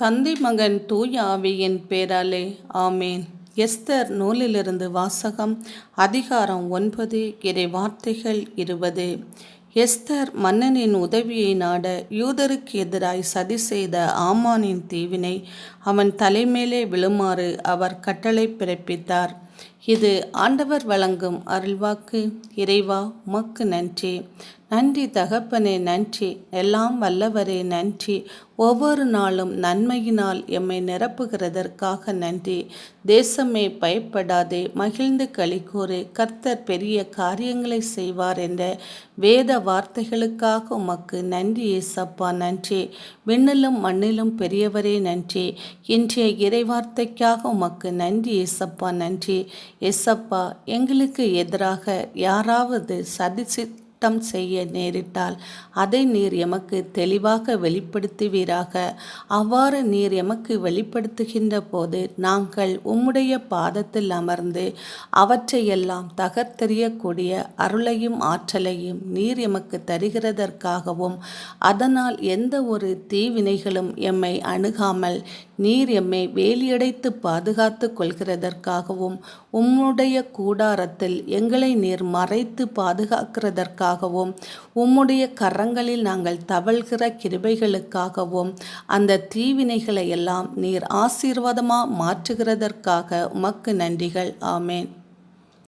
தந்தை மகன் தூய ஆவியின் பேராலே ஆமேன். எஸ்தர் நூலிலிருந்து வாசகம் அதிகாரம் ஒன்பது இறை வார்த்தைகள் இருபது. எஸ்தர் மன்னனின் உதவியை நாட யூதருக்கு எதிராய் சதி செய்த ஆமானின் தீவினை அவன் தலைமேலே விழுமாறு அவர் கட்டளை பிறப்பித்தார். இது ஆண்டவர் வழங்கும் அருள்வாக்கு. இறைவா உமக்கு நன்றி. நன்றி தகப்பனே நன்றி. எல்லாம் வல்லவரே நன்றி. ஒவ்வொரு நாளும் நன்மையினால் எம்மை நிரப்புகிறதற்காக நன்றி. தேசமே பயப்படாதே மகிழ்ந்து களிக்கூறு கர்த்தர் பெரிய காரியங்களை செய்வார் என்ற வேத வார்த்தைகளுக்காக உமக்கு நன்றி ஏசப்பா நன்றி. விண்ணிலும் மண்ணிலும் பெரியவரே நன்றி. இன்றைய இறைவார்த்தைக்காக உமக்கு நன்றி ஏசப்பா நன்றி. எசப்பா எங்களுக்கு எதிராக யாராவது சதி திட்டம் செய்ய நேரிட்டால் அதை நீர் எமக்கு தெளிவாக வெளிப்படுத்துவீராக. அவ்வாறு நீர் எமக்கு வெளிப்படுத்துகின்ற போது நாங்கள் உம்முடைய பாதத்தில் அமர்ந்து அவற்றையெல்லாம் தகர்த்தெறியக்கூடிய அருளையும் ஆற்றலையும் நீர் எமக்கு தருகிறதற்காகவும் அதனால் எந்த ஒரு தீவினைகளும் எம்மை அணுகாமல் நீர் எம்மை வேலியடைத்து பாதுகாத்து கொள்கிறதற்காகவும் உம்முடைய கூடாரத்தில் எங்களை நீர் மறைத்து கிருபைகளுக்காகவும் உம்முடைய கரங்களில் நாங்கள் தவழ்கிற கிருபைகளுக்காகவும் அந்த தீவினைகளை எல்லாம் நீர் ஆசீர்வாதமாக மாற்றுகிறதற்காக உமக்கு நன்றிகள். ஆமேன்.